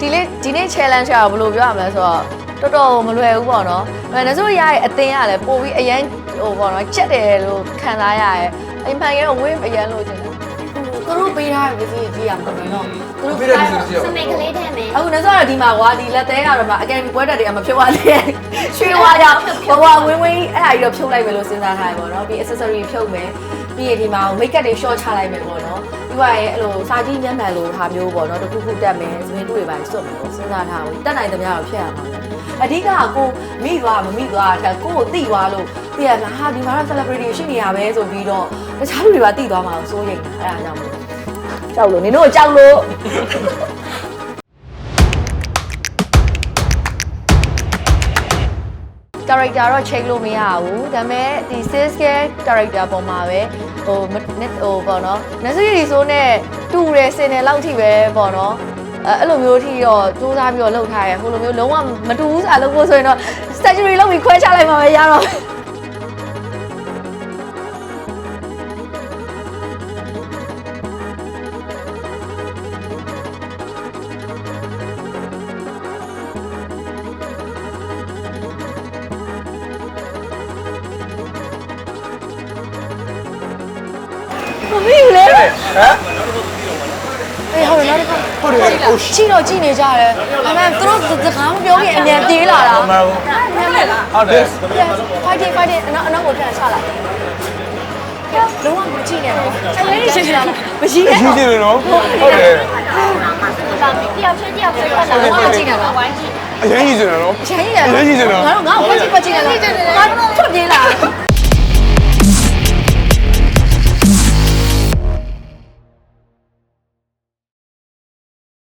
ဒီလေးဒီနေ့ challenge ကဘယ်လိုပြောရမလဲဆိုတော့တော်တော်မလွယ်ဘူးပေါ့နော်။ဒါဆိုရရဲ့အတင်းကလည်းပို့ပြီးအရန်ဟိုပေါ့နော်ချက်တယ်လို့ခံစားရရဲ့။အိမ်ဖန်ကတော့ဝင်းအရန်လို့ချင်တယ်။သူတို့ ပေးထားတဲ့ပစ္စည်းကြီးရမှာပေါ့နော်။သူတို့ပြည့်တဲ့ဒီစီရောစမိတ်ကလေးထဲမယ်အခုနောက်ဆုံးတော့ဒီမှာကွာဒီလက်သေးကတော့မှအကယ်ဒမီပွဲတက်တွေကမဖြုတ်ရသေးရဲ့ရွှေဝါကြောင့်ဘဝဝင်းဝင်းအဲ့ဒါကြီးတော့ဖြုတ်လိုက်မယ်လို့စဉ်းစားထားတယ်ပေါ့နော်ပြီး accessory ဖြုတ်မယ်ပြီးရင်ဒီမှာ make up တွေ short ချလိုက်မယ်ပေါ့နော်ပြီးသွားရင်အဲ့လိုစာကြည့်မျက်မှန်လိုဟာမျိုးပေါ့နော်တစ်ခုခုတက်မယ်စပင်းတူတွေပါစွတ်မယ်ပေါ့စဉ်းစားထားဘူးတက်နိုင်သမျှတော့ဖြတ်ရမှာပဲအဓိကကကိုမိသွားမမိသွားတာကိုကိုတိသွားလို့သိရလားဟာဒီမှာတော့ celebrity ရှိနေရပဲဆိုပြီးတော့တခြားလူတွေပါတိသွားမှာစိုးရိမ်တာအဲ့ဒါကြောင့်မို့ ကြောက်လို့နင်တို့ကြောက်လို့ character တော့ check လို့မရဘူးဒါပေမဲ့ဒီ sales care character ပုံမှာပဲဟိုမနစ်ဟိုပေါ့နော် necessary ဆိုနဲ့တူတယ်စင်တယ်လောက်ထိပဲပေါ့နော်အဲအဲ့လိုမျိုးထိတော့စူးစမ်းပြီးတော့လုပ်ထားရဟိုလိုမျိုးလုံးဝမတူဘူးစားလုပ်ဖို့ဆိုရင်တော့ surgery လုပ်ပြီးခွဲချလိုက်မှာပဲရတော့ မမီဘူးလေဟမ်အေးဟုတ်တယ်နောက်တစ်ခါဟုတ်တယ်အိုးကြည့်တော့ကြည့်နေကြတယ်အမှန်သူတို့စကားမပြောခင်အမြန်ပြေးလာတာမဟုတ်ညမ်းလိုက်လားဟုတ်တယ် fighting fighting အနောက်အနောက်ကိုပြန်ချလာလုံးဝမကြည့်နဲ့တော့အဲ့လေးရှိတာမရှိနဲ့ကြီးကြီးနော်ဟုတ်တယ်တယောက်ချင်းတယောက်ချင်းထွက်လာလုံးဝမကြည့်နဲ့တော့ဝိုင်းကြည့်အရင်ကြီးစင်နော်ချမ်းကြီးတယ်အရေးကြီးတယ်နော်ငါတို့ငါ့ကိုဖက်ကြည့်ဖက်ကြည့်နေလားငါထွက်ပြေးလာ